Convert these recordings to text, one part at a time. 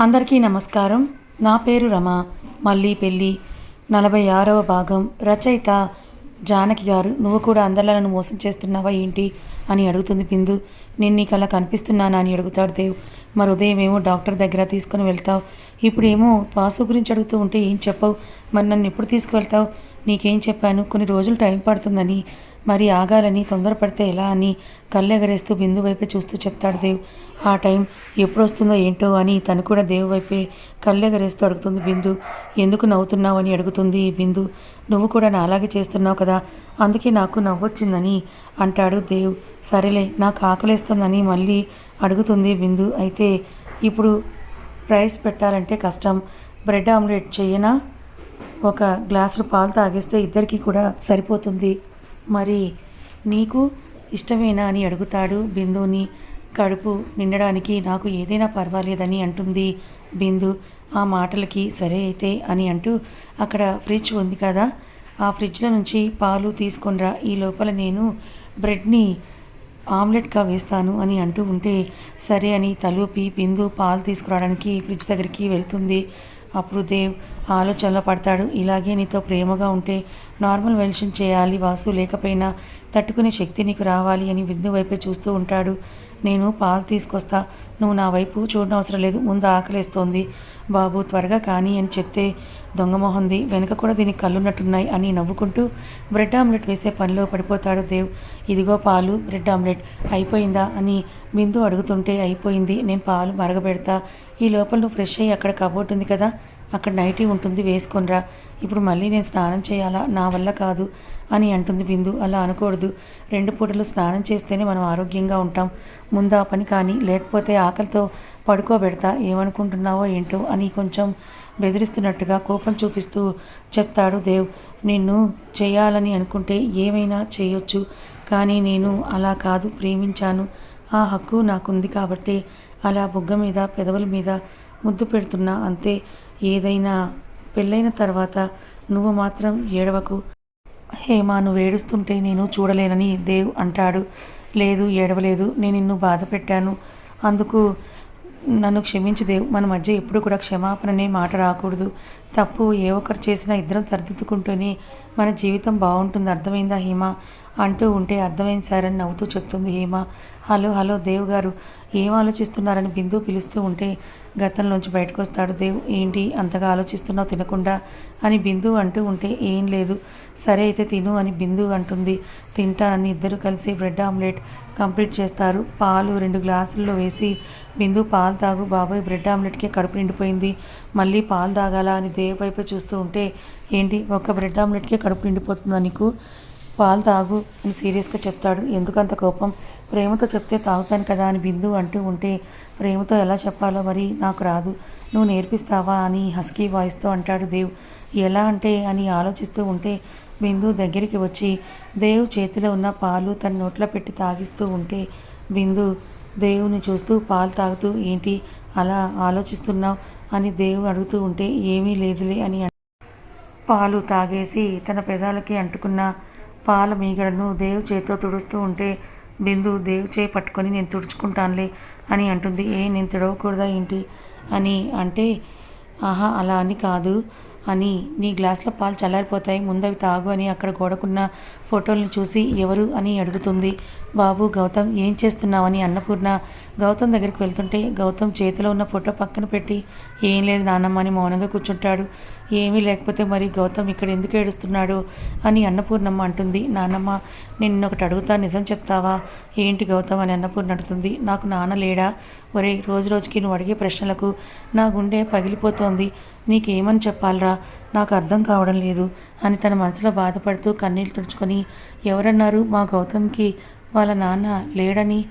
అందరికీ నమస్కారం. నా పేరు రమ. మళ్ళీ పెళ్ళి. నలభై ఆరవ భాగం. రచయిత జానకి గారు నువ్వు కూడా అందరిలా నన్ను మోసం చేస్తున్నావా ఏంటి? అని అడుగుతుంది బిందు నేను నీకు అలా కనిపిస్తున్నానా? అని అడుగుతాడు దేవ్. మరి ఉదయం ఏమో డాక్టర్ దగ్గర తీసుకుని వెళ్తావు. ఇప్పుడేమో పాసు గురించి అడుగుతూ ఉంటే ఏం చెప్పవు? మరి నన్ను ఎప్పుడు తీసుకువెళ్తావు? నీకేం చెప్పాను? కొన్ని రోజులు టైం పడుతుందని మరి ఆగాలని తొందరపడితే ఎలా అని కళ్ళెగరేస్తూ బిందు వైపే చూస్తూ చెప్తాడు దేవ్. ఆ టైం ఎప్పుడు వస్తుందో ఏంటో అని తను కూడా దేవు వైపే కళ్ళెగరేస్తూ అడుగుతుంది బిందు. ఎందుకు నవ్వుతున్నావు అని అడుగుతుంది బిందు. నువ్వు కూడా నా అలాగే చేస్తున్నావు కదా అందుకే నాకు నవ్వొచ్చిందని అంటాడు దేవ్. సరేలే నాకు ఆకలేస్తుందని మళ్ళీ అడుగుతుంది బిందు. అయితే ఇప్పుడు రైస్ పెట్టాలంటే కష్టం. బ్రెడ్ ఆమ్లెట్ చేయనా? ఒక గ్లాసులు పాలు తాగేస్తే ఇద్దరికీ కూడా సరిపోతుంది. మరి నీకు ఇష్టమేనా అని అడుగుతాడు బిందుని కడుపు నిండడానికి నాకు ఏదైనా పర్వాలేదని అంటుంది బిందు. ఆ మాటలకి సరే అయితే అని అంటూ అక్కడ ఫ్రిడ్జ్ ఉంది కదా ఆ ఫ్రిడ్జ్లో నుంచి పాలు తీసుకొనిరా. ఈ లోపల నేను బ్రెడ్ని ఆమ్లెట్గా వేస్తాను అని అంటూ ఉంటే సరే అని తలూపి బిందు పాలు తీసుకురావడానికి ఫ్రిడ్జ్ దగ్గరికి వెళ్తుంది. అప్పుడు దేవ్ ఆలోచనలో పడతాడు. ఇలాగే నీతో ప్రేమగా ఉంటే నార్మల్ మెన్షన్ చేయాలి వాసు లేకపోయినా తట్టుకునే శక్తి నీకు రావాలి అని విందు వైపే చూస్తూ ఉంటాడు. నేను పాలు తీసుకొస్తా. నువ్వు నా వైపు చూడనవసరం లేదు. ముందు ఆకలేస్తోంది. బాబు త్వరగా కానీ అని చెప్తే దొంగమోహంది వెనక కూడా దీనికి కళ్ళున్నట్టున్నాయి అని నవ్వుకుంటూ బ్రెడ్ ఆమ్లెట్ వేసే పనిలో పడిపోతాడు దేవ్. ఇదిగో పాలు బ్రెడ్ ఆమ్లెట్. అయిపోయిందా అని బిందు అడుగుతుంటే అయిపోయింది. నేను పాలు మరగబెడతా. ఈ లోపల నువ్వు ఫ్రెష్ అయ్యి అక్కడ కబోర్డ్ ఉంది కదా? అక్కడ నైటీ ఉంటుంది వేసుకొనిరా ఇప్పుడు మళ్ళీ నేను స్నానం చేయాలా? నా వల్ల కాదు అని అంటుంది బిందు. అలా అనకూడదు. రెండు పూటలు స్నానం చేస్తేనే మనం ఆరోగ్యంగా ఉంటాం. ముందా పని కానీ లేకపోతే ఆకలితో పడుకోబెడతా. ఏమనుకుంటున్నావో ఏంటో అని కొంచెం బెదిరిస్తున్నట్టుగా కోపం చూపిస్తూ చెప్తాడు దేవ్. నిన్ను చేయాలని అనుకుంటే ఏమైనా చేయొచ్చు. కానీ నేను అలా కాదు ప్రేమించాను. ఆ హక్కు నాకుంది కాబట్టి. అలా బుగ్గ మీద పెదవుల మీద ముద్దు పెడుతున్నా అంతే. ఏదైనా పెళ్ళైన తర్వాత నువ్వు మాత్రం ఏడవకు. హేమా నువ్వు ఏడుస్తుంటే నేను చూడలేనని దేవ్ అంటాడు. లేదు ఏడవలేదు. నేను నిన్ను బాధ పెట్టాను. అందుకు నన్ను క్షమించు దేవ్. మన మధ్య ఎప్పుడు కూడా క్షమాపణనే మాట రాకూడదు. తప్పు ఏ ఒక్కరు చేసినా ఇద్దరం సరిదిద్దుకుంటూనే మన జీవితం బాగుంటుంది. అర్థమైందా హేమ? అంటూ ఉంటే అర్థమైంది సార్ అని నవ్వుతూ చెప్తుంది హేమ. హలో హలో దేవ్ గారు. ఏం ఆలోచిస్తున్నారని బిందు పిలుస్తూ ఉంటే గతంలోంచి బయటకు వస్తాడు దేవ్. ఏంటి అంతగా ఆలోచిస్తున్నావు తినకుండా అని బిందు అంటూ ఉంటే ఏం లేదు. సరే అయితే తిను అని బిందు అంటుంది. తింటానని ఇద్దరు కలిసి బ్రెడ్ ఆమ్లెట్ కంప్లీట్ చేస్తారు. పాలు రెండు గ్లాసుల్లో వేసి బిందు పాలు తాగు. బాబాయ్ బ్రెడ్ ఆమ్లెట్కే కడుపు నిండిపోయింది. మళ్ళీ పాలు తాగాల అని దేవ్ వైపు చూస్తూ ఉంటే ఏంటి ఒక బ్రెడ్ ఆమ్లెట్కే కడుపు నిండిపోతుందా నీకు? పాలు తాగు అని సీరియస్గా చెప్తాడు. ఎందుకంత కోపం? ప్రేమతో చెప్తే తాగుతాను కదా అని బిందు అంటూ ఉంటే ప్రేమతో ఎలా చెప్పాలో మరి నాకు రాదు. నువ్వు నేర్పిస్తావా అని హస్కీ వాయిస్తో అంటాడు దేవ్. ఎలా అంటే అని ఆలోచిస్తూ ఉంటే బిందు దగ్గరికి వచ్చి దేవ్ చేతిలో ఉన్న పాలు తన నోట్లో పెట్టి తాగిస్తూ ఉంటే బిందు దేవుని చూస్తూ పాలు తాగుతూ ఏంటి అలా ఆలోచిస్తున్నావు అని దేవు అడుగుతూ ఉంటే ఏమీ లేదులే అని పాలు తాగేసి తన పెదాలకి అంటుకున్న పాల మీగడను దేవ్ చేతితో తుడుస్తూ ఉంటే బిందు దేవ్ చేయి పట్టుకొని నేను తుడుచుకుంటానులే అని అంటుంది. ఏ నేను తుడవకూడదా ఏంటి? అని అంటే ఆహా అలా అని కాదు. అని నీ గ్లాస్లో పాలు చల్లారిపోతాయి. ముందవి తాగు అని అక్కడ గోడకున్న ఫోటోలను చూసి ఎవరు? అని అడుగుతుంది. బాబు గౌతమ్ ఏం చేస్తున్నావని అన్నపూర్ణ గౌతమ్ దగ్గరికి వెళ్తుంటే గౌతమ్ చేతిలో ఉన్న ఫోటో పక్కన పెట్టి ఏం లేదు నానమ్మ అని మౌనంగా కూర్చుంటాడు. ఏమీ లేకపోతే మరి గౌతమ్ ఇక్కడ ఎందుకు ఏడుస్తున్నాడు? అని అన్నపూర్ణమ్మ అంటుంది. నానమ్మ నిన్న ఒకటి అడుగుతా నిజం చెప్తావా? ఏంటి గౌతమ్? అని అన్నపూర్ణ అడుగుతుంది. నాకు నాన్న లేడా? ఒరే రోజు రోజుకి నువ్వు అడిగే ప్రశ్నలకు నా గుండె పగిలిపోతోంది. నీకేమని చెప్పాలరా? నాకు అర్థం కావడం లేదు అని తన మనసులో బాధపడుతూ కన్నీళ్ళు తుడుచుకొని ఎవరన్నారు మా గౌతమ్కి వాళ్ళ నాన్న లేడని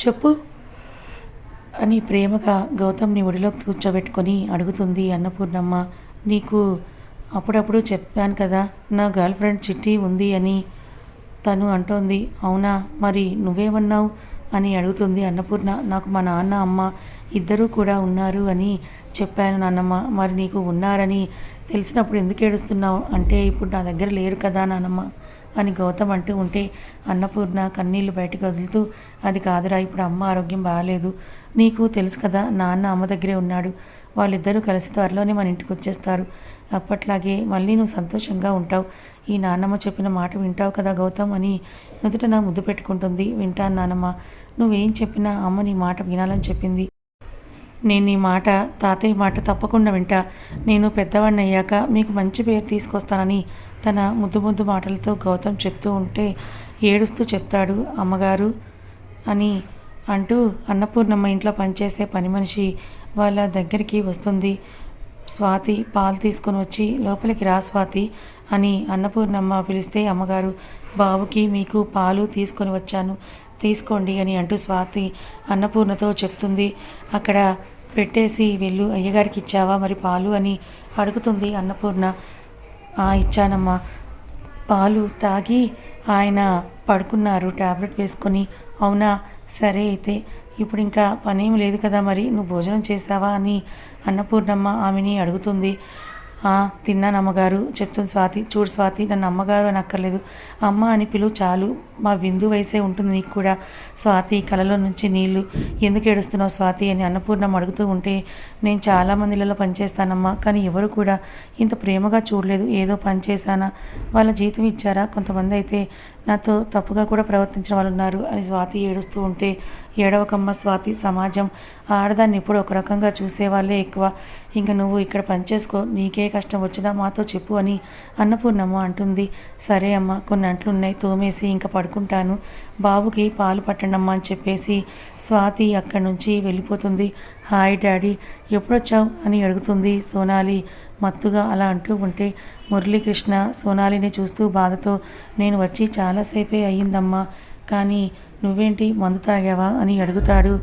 చెప్పు అని ప్రేమగా గౌతమ్ని ఒడిలో కూర్చోబెట్టుకొని అడుగుతుంది అన్నపూర్ణమ్మ. నీకు అప్పుడప్పుడు చెప్పాను కదా నా గర్ల్ ఫ్రెండ్ చిట్టి ఉంది అని తను అంటోంది. అవునా? మరి నువ్వేమన్నావు? అని అడుగుతుంది అన్నపూర్ణ. నాకు మా నాన్న అమ్మ ఇద్దరూ కూడా ఉన్నారు అని చెప్పాను నాన్నమ్మ. మరి నీకు ఉన్నారని తెలిసినప్పుడు ఎందుకు ఏడుస్తున్నావు? అంటే ఇప్పుడు నా దగ్గర లేరు కదా నాన్నమ్మ. అని గౌతమ్ అంటూ ఉంటే అన్నపూర్ణ కన్నీళ్ళు బయటకు వదులుతూ అది కాదురా ఇప్పుడు అమ్మ ఆరోగ్యం బాగాలేదు నీకు తెలుసు కదా నాన్న అమ్మ దగ్గరే ఉన్నాడు. వాళ్ళిద్దరూ కలిసి త్వరలోనే మన ఇంటికి వచ్చేస్తారు. అప్పట్లాగే మళ్ళీ నువ్వు సంతోషంగా ఉంటావు. ఈ నాన్నమ్మ చెప్పిన మాట వింటావు కదా గౌతమ్ అని నుదుట నా ముద్దు పెట్టుకుంటుంది. వింటాను నానమ్మ నువ్వేం చెప్పినా అమ్మ నీ మాట వినాలని చెప్పింది. నేను నీ మాట తాతయ్య మాట తప్పకుండా వింటా. నేను పెద్దవాడిని అయ్యాక మీకు మంచి పేరు తీసుకొస్తానని తన ముద్దు ముద్దు మాటలతో గౌతమ్ చెప్తూ ఉంటే ఏడుస్తూ చెప్తాడు అమ్మగారు అని అంటూ అన్నపూర్ణమ్మ ఇంట్లో పనిచేసే పని మనిషి వాళ్ళ దగ్గరికి వస్తుంది. స్వాతి పాలు తీసుకొని వచ్చి లోపలికి రా స్వాతి అని అన్నపూర్ణమ్మ పిలిస్తే అమ్మగారు బాబుకి మీకు పాలు తీసుకొని వచ్చాను తీసుకోండి అని అంటూ స్వాతి అన్నపూర్ణతో చెప్తుంది. అక్కడ పెట్టేసి వెళ్ళు అయ్యగారికి ఇచ్చావా మరి పాలు అని అడుగుతుంది అన్నపూర్ణ. ఇచ్చానమ్మా. పాలు తాగి ఆయన పడుకున్నారు టాబ్లెట్ వేసుకొని. అవునా? సరే అయితే. ఇప్పుడు ఇంకా పనేం లేదు కదా మరి. నువ్వు భోజనం చేసావా అని అన్నపూర్ణమ్మ ఆమెని అడుగుతుంది. తిన్నాను అమ్మగారు చెప్తుంది స్వాతి. చూడు స్వాతి నన్ను అమ్మగారు అని అక్కర్లేదు. అమ్మ అని పిలువు చాలు. మా విందు వయసే ఉంటుంది నీకు కూడా. స్వాతి కలలో నుంచి నీళ్ళు ఎందుకు ఏడుస్తున్నావు స్వాతి అని అన్నపూర్ణం అడుగుతూ ఉంటే నేను చాలా మందిలలో పనిచేస్తానమ్మా కానీ ఎవరు కూడా ఇంత ప్రేమగా చూడలేదు. ఏదో పని చేశానా? వాళ్ళ జీతం ఇచ్చారా? కొంతమంది అయితే నాతో తప్పుగా కూడా ప్రవర్తించిన వాళ్ళు ఉన్నారు అని స్వాతి ఏడుస్తూ ఉంటే ఏడవకమ్మ స్వాతి సమాజం. ఆడదాన్ని ఇప్పుడు ఒక రకంగా చూసేవాళ్ళే ఎక్కువ. ఇంక నువ్వు ఇక్కడ పనిచేసుకో నీకే కష్టం వచ్చినా మాతో చెప్పు అని అన్నపూర్ణమ్మ అంటుంది. సరే అమ్మ కొన్ని అంట్లున్నాయి తోమేసి ఇంకా పడుకుంటాను. బాబుకి పాలు పట్టండమ్మా అని చెప్పేసి స్వాతి అక్కడి నుంచి వెళ్ళిపోతుంది. హాయ్ డాడీ ఎప్పుడొచ్చావు అని అడుగుతుంది సోనాలి. మత్తుగా అలా అంటూ ఉంటే మురళీకృష్ణ సోనాలిని చూస్తూ బాధతో నేను వచ్చి చాలాసేపే అయ్యిందమ్మా. కానీ నువ్వేంటి మందు తాగావా అని అడుగుతాడు.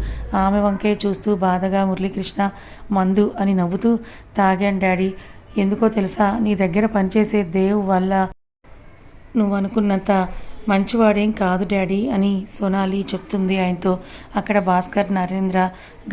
ఆమె వంకే చూస్తూ బాధగా మురళీకృష్ణ మందు అని నవ్వుతూ తాగాను డాడీ. ఎందుకో తెలుసా నీ దగ్గర పనిచేసే దేవ్ వల్ల నువ్వు అనుకున్నంత మంచివాడేం కాదు డాడీ అని సోనాలి చెప్తుంది ఆయనతో. అక్కడ భాస్కర్ నరేంద్ర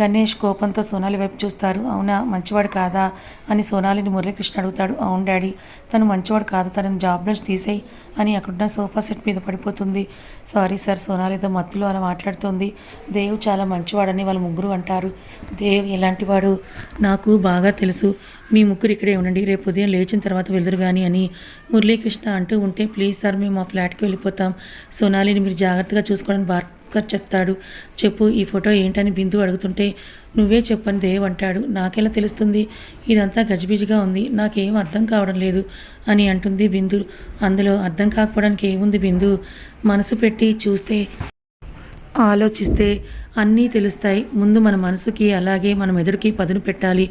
గణేష్ కోపంతో సోనాలి వైపు చూస్తారు. అవునా మంచివాడు కాదా అని సోనాలిని మురళీకృష్ణ అడుగుతాడు. అవును డాడీ తను మంచివాడు కాదు తనని జాబ్ నుంచి తీసేయి అని అక్కడున్న సోఫా సెట్ మీద పడిపోతుంది. సారీ సార్ సోనాలితో మత్తులో అలా మాట్లాడుతుంది. దేవ్ చాలా మంచివాడని వాళ్ళ ముగ్గురు అంటారు. దేవ్ ఎలాంటివాడు? నాకు బాగా తెలుసు. మీ ముగ్గురు ఇక్కడే ఉండండి. రేపు ఉదయం లేచిన తర్వాత వెళ్దురు కానీ అని మురళీకృష్ణ అంటూ ఉంటే ప్లీజ్ సార్ మేము మా ఫ్లాట్కి వెళ్ళిపోతాం. సోనాలిని మీరు జాగ్రత్తగా చూసుకోవడానికి భాస్కర్ చెప్తాడు. చెప్పు ఈ ఫోటో ఏంటని బిందు అడుగుతుంటే నువ్వే చెప్పని దేవ్ అంటాడు. నాకెలా తెలుస్తుంది? ఇదంతా గజిబిజిగా ఉంది. నాకేం అర్థం కావడం లేదు అని అంటుంది బిందు. అందులో అర్థం కాకపోవడానికి ఏముంది బిందు? మనసు పెట్టి చూస్తే ఆలోచిస్తే అన్నీ తెలుస్తాయి. ముందు మన మనసుకి అలాగే మన మెదడుకి పదును పెట్టాలి.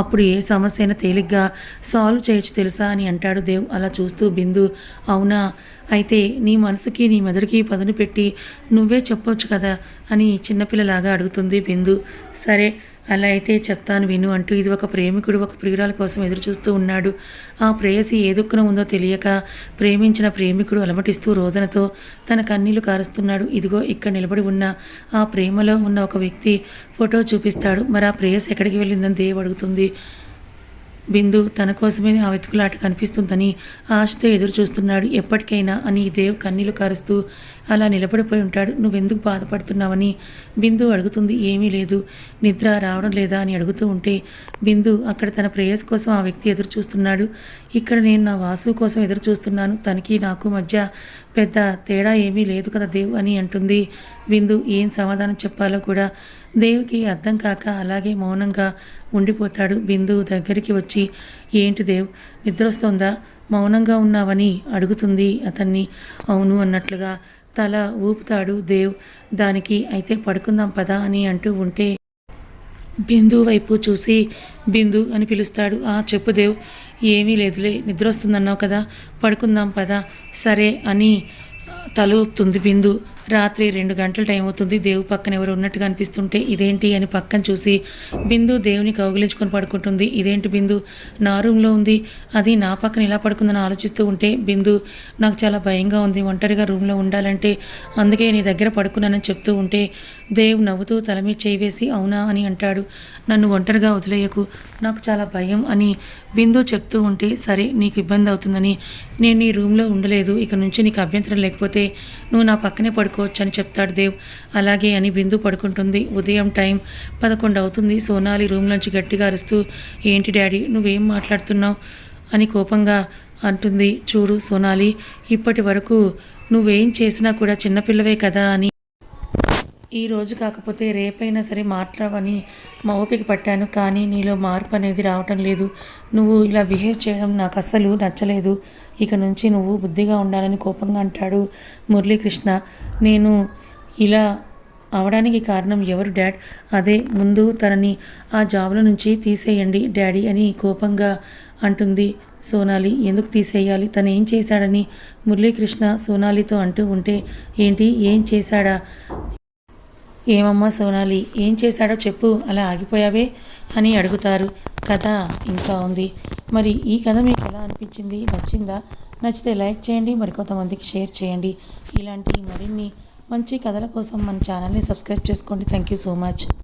అప్పుడు ఏ సమస్య అయినా తేలిగ్గా సాల్వ్ చేయొచ్చు తెలుసా అని అంటాడు దేవ్. అలా చూస్తూ బిందు అవునా? అయితే నీ మనసుకి నీ మెదడుకి పదును పెట్టి నువ్వే చెప్పొచ్చు కదా అని చిన్నపిల్లలాగా అడుగుతుంది బిందు. సరే అలా అయితే చెప్తాను విను అంటూ ఇది ఒక ప్రేమికుడు ఒక ప్రియురాల కోసం ఎదురుచూస్తూ ఉన్నాడు. ఆ ప్రేయసి ఏ ఉందో తెలియక ప్రేమించిన ప్రేమికుడు అలమటిస్తూ రోదనతో తన కన్నీళ్ళు కారుస్తున్నాడు. ఇదిగో ఇక్కడ నిలబడి ఉన్న ఆ ప్రేమలో ఉన్న ఒక వ్యక్తి ఫోటో చూపిస్తాడు. మరి ఆ ప్రేయసి ఎక్కడికి వెళ్ళిందని దేవ్ అడుగుతుంది. బిందు తన కోసమే ఆ వెతుకులాట కనిపిస్తుందని ఆశతో ఎదురు చూస్తున్నాడు ఎప్పటికైనా అని దేవ్ కన్నీలు కారుస్తూ అలా నిలబడిపోయి ఉంటాడు. నువ్వెందుకు బాధపడుతున్నావని బిందు అడుగుతుంది. ఏమీ లేదు. నిద్ర రావడం లేదా అని అడుగుతూ ఉంటే బిందు అక్కడ తన ప్రేయస్ కోసం ఆ వ్యక్తి ఎదురు చూస్తున్నాడు ఇక్కడ నేను నా వాసు కోసం ఎదురు చూస్తున్నాను. తనకి నాకు మధ్య పెద్ద తేడా ఏమీ లేదు కదా దేవ్ అని అంటుంది. విందు ఏం సమాధానం చెప్పాలో కూడా దేవుకి అర్థం కాక అలాగే మౌనంగా ఉండిపోతాడు. బిందు దగ్గరికి వచ్చి ఏంటి దేవ్ నిద్రొస్తోందా? మౌనంగా ఉన్నావని అడుగుతుంది అతన్ని. అవును అన్నట్లుగా తల ఊపుతాడు దేవ్. దానికి అయితే పడుకుందాం పదా అని అంటూ ఉంటే బిందు వైపు చూసి బిందు అని పిలుస్తాడు. ఆ చెప్పు దేవ్ ఏమీ లేదులే నిద్ర వస్తుందన్నావు కదా పడుకుందాం పదా. సరే అని తల ఊపుతుంది బిందు. రాత్రి రెండు గంటల టైం అవుతుంది. దేవు పక్కన ఎవరు ఉన్నట్టుగా అనిపిస్తుంటే ఇదేంటి అని పక్కన చూసి బిందు దేవుని కౌగిలించుకొని పడుకుంటుంది. ఇదేంటి బిందు? నా రూమ్లో ఉంది. అది నా పక్కన ఇలా పడుకుందని ఆలోచిస్తూ ఉంటే బిందు నాకు చాలా భయంగా ఉంది. ఒంటరిగా రూమ్లో ఉండాలంటే అందుకే నీ దగ్గర పడుకున్నానని చెప్తూ ఉంటే దేవ్ నవ్వుతూ తల మీద చేయి వేసి అవునా అని అంటాడు. నన్ను ఒంటరిగా వదిలేయకు. నాకు చాలా భయం అని బిందు చెప్తూ ఉంటే సరే నీకు ఇబ్బంది అవుతుందని. నేను నీ రూమ్లో ఉండలేదు. ఇక నుంచి నీకు అభ్యంతరం లేకపోతే నువ్వు నా పక్కనే పడుకు పడుకోవచ్చు అని చెప్తాడు దేవ్. అలాగే అని బిందు పడుకుంటుంది. ఉదయం టైం పదకొండు అవుతుంది. సోనాలి రూమ్లోంచి గట్టిగా అరుస్తూ ఏంటి డాడీ నువ్వేం మాట్లాడుతున్నావు? అని కోపంగా అంటుంది. చూడు సోనాలి ఇప్పటి వరకు నువ్వేం చేసినా కూడా చిన్నపిల్లవే కదా అని ఈ రోజు కాకపోతే రేపైనా సరే మాట్లాడవని మా ఓపిక పట్టాను కానీ నీలో మార్పు అనేది రావటం లేదు. నువ్వు ఇలా బిహేవ్ చేయడం నాకు అస్సలు నచ్చలేదు. ఇక నుంచి నువ్వు బుద్ధిగా ఉండాలని కోపంగా అంటాడు మురళీకృష్ణ. నేను ఇలా అవడానికి కారణం ఎవరు డాడ్? అదే ముందు తనని ఆ జాబ్ల నుంచి తీసేయండి డాడీ అని కోపంగా అంటుంది సోనాలి. ఎందుకు తీసేయాలి? తను ఏం చేశాడని మురళీకృష్ణ సోనాలితో అంటూ ఉంటే ఏంటి? ఏం చేశాడా? ఏమమ్మా సోనాలి ఏం చేశాడో చెప్పు అలా ఆగిపోయావే? అని అడుగుతారు. కథ ఇంకా ఉంది. మరి ఈ కథ మీకు ఎలా అనిపించింది? నచ్చిందా? నచ్చితే లైక్ చేయండి మరికొంతమందికి షేర్ చేయండి. ఇలాంటి మరిన్ని మంచి కథల కోసం మన ఛానల్ని సబ్స్క్రైబ్ చేసుకోండి. Thank you so much.